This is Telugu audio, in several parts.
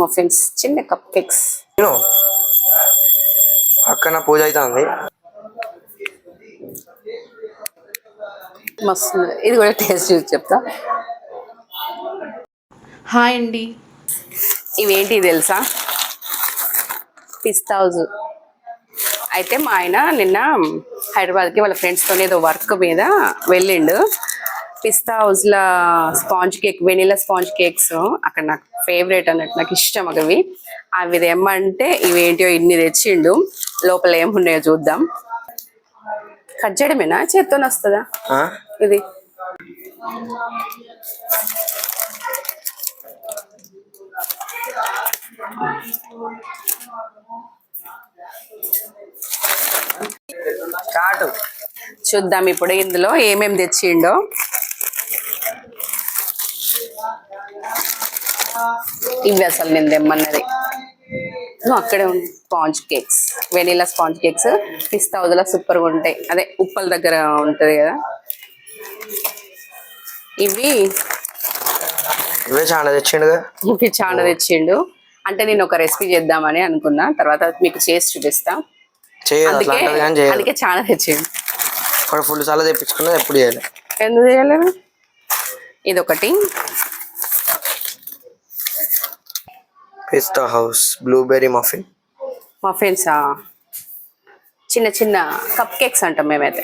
మఫిన్స్ చిన్న కప్ కేక్స్. పక్కన పూజ అవుతుంది. మస్తు. ఇది కూడా టేస్ట్ చూసి చెప్తా. హాయ్ అండి. ఇవేంటి తెలుసా? పిస్తా హౌస్. అయితే మా ఆయన నిన్న హైదరాబాద్కి వాళ్ళ ఫ్రెండ్స్తో ఏదో వర్క్ మీద వెళ్ళిండు. పిస్తా హౌస్లో sponge cake vanilla sponge cakes అక్కడ నాకు ఫేవరెట్ అన్నట్టు నాకు ఇష్టం అవి. అవి తెమ్మంటే ఇవేంటియో ఇన్ని తెచ్చిండు. లోపల ఏమున్నాయో చూద్దాం. కట్ చేయడమేనా? చేత్తోనే వస్తుందా? ఇది. కాటు. చూద్దాం ఇప్పుడు ఇందులో ఏమేం తెచ్చిండో. ఇవి అసలు నేను తెమ్మన్నది. అక్కడే ఉంది sponge cakes. Vanilla sponge cakes. Pista వదిలా సూపర్గా ఉంటాయి. అదే ఉప్పల దగ్గర ఉంటుంది కదా. ఇవి ఇవే చాలా తెచ్చిండుగా? ఇవి చాలా తెచ్చిండు. అంటే నేను ఒక రెసిపీ చేద్దామని అనుకున్నా. తర్వాత మీకు చేసి చూపిస్తా. అందుకే చాలా తెచ్చిండు. ఫుల్ సార్లు తెప్పించుకున్నది ఎప్పుడు చేయలేదు ఎందుకు చేయలేదు? ఇదొకటి. Pista house blueberry muffin muffins చిన్న చిన్న కప్ కేక్స్ అంటాం మేమైతే.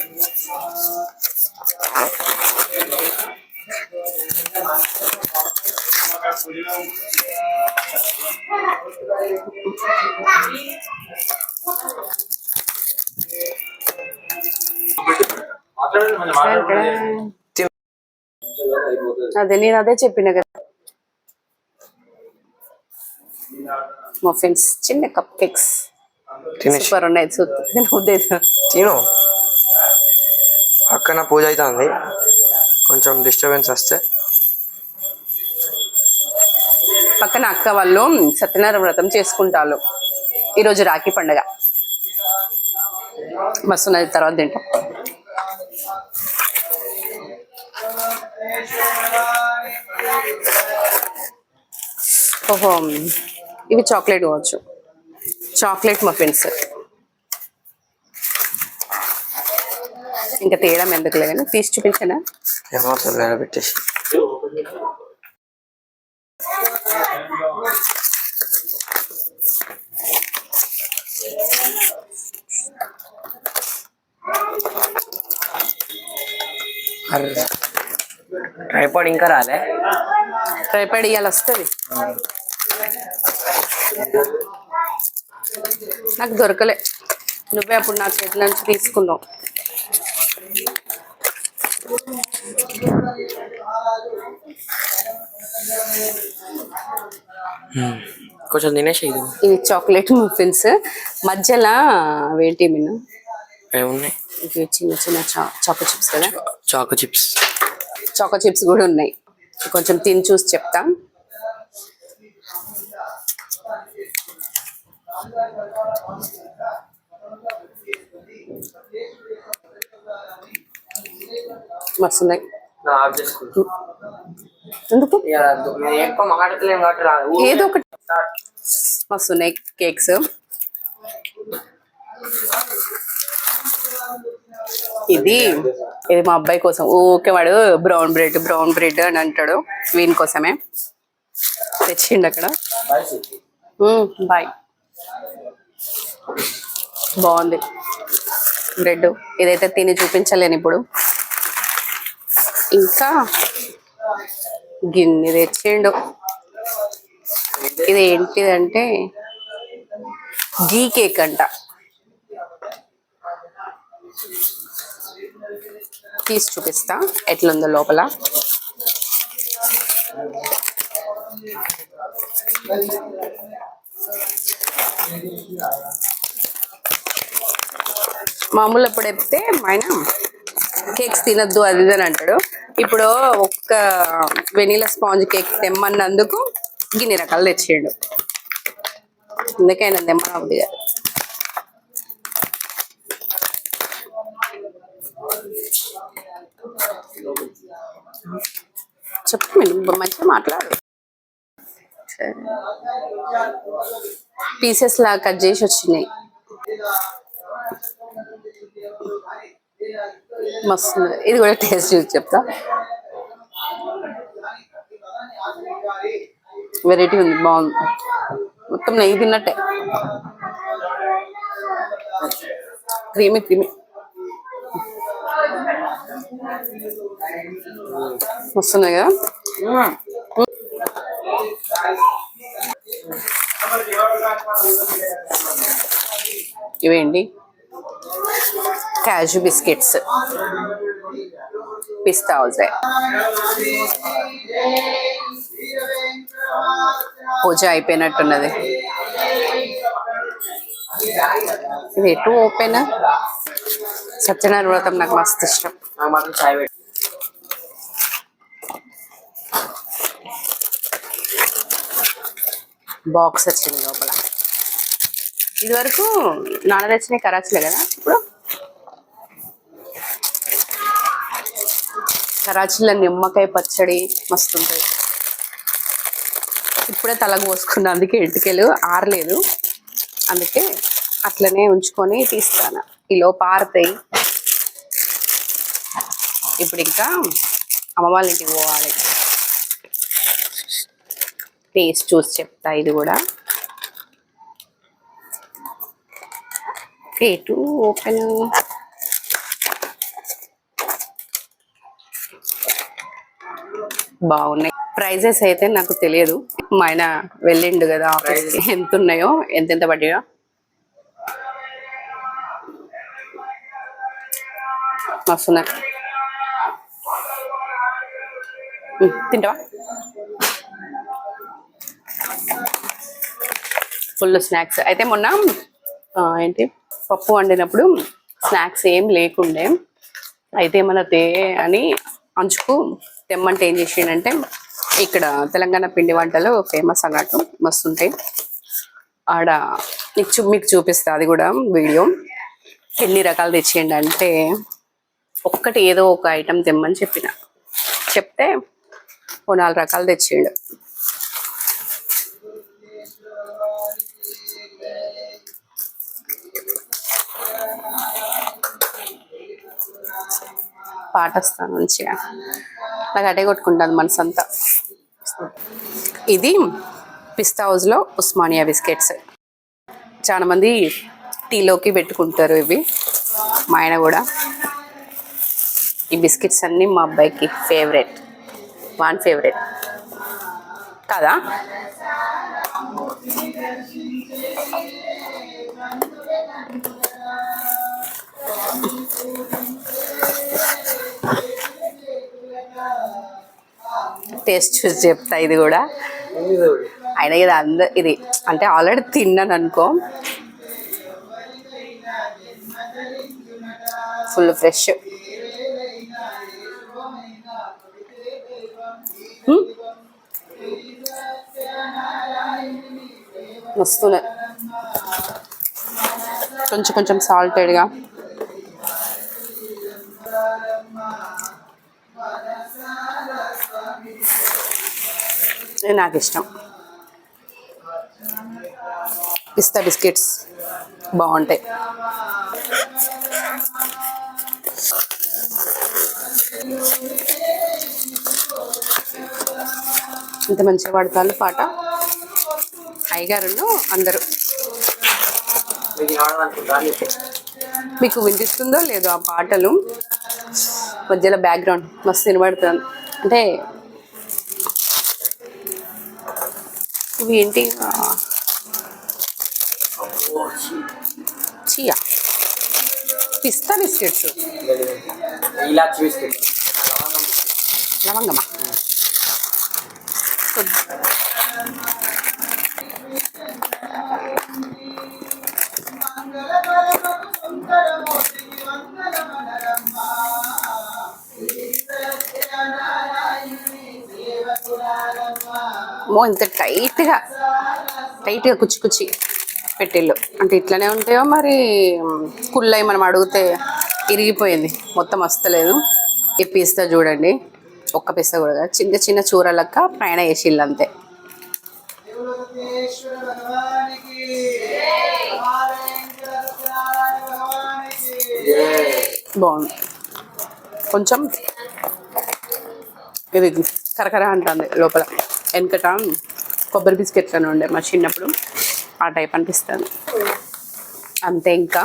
అదే నేను అదే చెప్పిన కదా మఫిన్స్ చిన్న కప్ కేక్స్. సూపర్ ఉన్నాయి. చూద్దాం తిను పక్కన పూజ అవుతుంది. కొంచెం డిస్టర్బెన్స్ వస్తే. పక్కన అక్క వాళ్ళు సత్యనారాయణ వ్రతం చేసుకుంటారు. ఈరోజు రాఖీ పండగ. మస్తు ఉన్నది తర్వాత తింటాం. ఓహో. ఇవి చాక్లెట్ కావచ్చు. Chocolate muffins. ఇంకా తేయడం ఎందుకులే కానీ తీసి చూపించనా? పెట్టేసి. ట్రైపాడ్ ఇంకా రాలే. రేపటి ఇవాళ వస్తుంది నాకు దొరకలే. నువ్వే అప్పుడు నా చేతుల నుంచి తీసుకున్నావు. కొంచెం తినేసి ఇది ఇవి చాక్లెట్ మఫిన్స్. మధ్యలో అవేంటి మీను ఏమున్నాయి ఇవి చిన్న చిన్న చాకో చిప్స్ కదా? Choco chips. చాకో చిప్స్ కూడా ఉన్నాయి. కొంచెం తిని చూసి చెప్తా. మస్తున్నాయి ఎందుకు? ఏదో ఒకటి. కేక్స్. ఇది ఇది మా అబ్బాయి కోసం. ఊకే వాడు బ్రౌన్ బ్రెడ్ బ్రౌన్ బ్రెడ్ అని అంటాడు. వీని కోసమే. తెచ్చిండు అక్కడ. బాయ్ బాగుంది. బ్రెడ్. ఇదైతే తిని చూపించలేను ఇప్పుడు. ఇంకా గిన్నె తెచ్చిండు. ఇది ఏంటిదంటే గీ కేక్ అంట. తీసి చూపిస్తా. ఎట్లుందో లోపల. మామూలు అప్పుడు చెప్తే ఆయన కేక్స్ తినద్దు అది అని అంటాడు. ఇప్పుడు ఒక్క వెనీలా స్పాంజ్ కేక్ తెమ్మన్నందుకు గిన్ని రకాలు తెచ్చేయండు. అందుకే ఆయన తెమ్మనవుద్ది కదా. చెప్పు మీరు మంచిగా మాట్లాడు. పీసెస్ లా కట్ చేసి వచ్చినాయి. మస్తు ఇది కూడా టేస్ట్ చూసి చెప్తా. వెరైటీ ఉంది బాగుంది. మొత్తం నెయ్యి తిన్నట్టే. Creamy creamy. వస్తున్నాయి కదా? ఇవేంటి? Cash biscuits. పిస్తా అవుతాయి పూజ అయిపోయినట్టున్నది. ఇది ఎటు ఓపెన్? సత్యనారాయణ వ్రతం నాకు మస్తు ఇష్టం. బాక్స్ వచ్చింది లోపల. ఇది వరకు నాన్న తెచ్చిన కరాచీలే కదా ఇప్పుడు? కరాచీలో నిమ్మకాయ పచ్చడి మస్తు ఉంటుంది ఇప్పుడే తలకు పోసుకున్నా అందుకే ఇంటికెళ్ళు ఆరలేదు. అందుకే అట్లనే ఉంచుకొని తీస్తాను. ఈలో పారుతాయి. ఇప్పుడు ఇంకా అమ్మ వాళ్ళ ఇంటికి పోవాలి. టేస్ట్ చూసి చెప్తా ఇది కూడా. ఎటు ఓపెన్ బాగున్నాయి. ప్రైజెస్ అయితే నాకు తెలియదు. మా ఆయన వెళ్ళిండు కదా ఆఫీస్కి ఎంత ఉన్నాయో ఎంతెంత పడ్డాయో. మస్తున్నాయి తింటావా? ఫుల్ స్నాక్స్ అయితే మొన్న ఏంటి పప్పు వండినప్పుడు స్నాక్స్ ఏం లేకుండే. అయితే మన తే అని అంచుకు తెమ్మంటే ఏం చేసిండంటే ఇక్కడ తెలంగాణ పిండి వంటలు ఫేమస్ అన్నట్టు మస్తు ఉంటాయి ఆడ నీకు మీకు చూపిస్తా అది కూడా వీడియో. ఎన్ని రకాలు తెచ్చేయండి అంటే ఒక్కటి ఏదో ఒక ఐటెం తెమ్మని చెప్పిన. చెప్తే ఓ నాలుగు రకాలు తెచ్చిండు. పాట వస్తాను మంచిగా. నాకు అటే కొట్టుకుంటాను మనసంతా. ఇది పిస్తా హౌస్లో ఉస్మానియా బిస్కెట్స్. చాలా మంది టీలోకి పెట్టుకుంటారు ఇవి. మా ఆయన కూడా. ఈ బిస్కెట్స్ అన్నీ మా అబ్బాయికి ఫేవరెట్. One favourite. కదా? టేస్ట్ చూసి చెప్తా ఇది కూడా. అయినా ఇది అంద ఇది అంటే ఆల్రెడీ తిన్నాను అనుకో. ఫుల్ ఫ్రెష్ వస్తున్నాయి కొంచెం కొంచెం సాల్టెడ్గా నాకు ఇష్టం పిస్తా బిస్కెట్స్ బాగుంటాయి. ఇంత మంచిగా వాడతాను పాట. అయ్యగారును అందరూ. మీకు మీకు వినిపిస్తుందో లేదో ఆ పాటలు. మధ్యలో బ్యాక్గ్రౌండ్ మస్తు వినబడుతుంది. అంటే ఇవి ఏంటి? చియా. పిస్తా బిస్కెట్స్. లవంగమా? అమ్మో ఇంత టైట్గా టైట్గా కుచ్చి కుచ్చి పెట్టిళ్ళు. అంటే ఇట్లనే ఉంటాయో మరి కుళ్ళయి మనం అడిగితే ఇరిగిపోయింది. మొత్తం వస్తలేదు. ఈ పిస్తా చూడండి. ఒక్క పిస్తా కూడా చిన్న చిన్న చూరలక్క ప్రయాణ చేసిళ్ళు అంతే. బాగుంది. కొంచెం ఇది కరకర అంటుంది లోపల. వెనకట కొబ్బరి బిస్కెట్లను ఉండే మా చిన్నప్పుడు. ఆ టైప్ అనిపిస్తుంది. అంతే ఇంకా.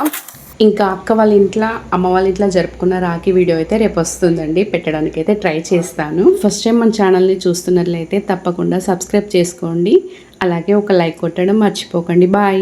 ఇంకా అక్క వాళ్ళ ఇంట్లో అమ్మ వాళ్ళ ఇంట్లో జరుపుకున్న రాఖీ వీడియో అయితే రేపు వస్తుందండి. పెట్టడానికి అయితే ట్రై చేస్తాను. ఫస్ట్ టైం మన ఛానల్ని చూస్తున్నట్లయితే తప్పకుండా సబ్స్క్రైబ్ చేసుకోండి. అలాగే ఒక లైక్ కొట్టడం మర్చిపోకండి. బాయ్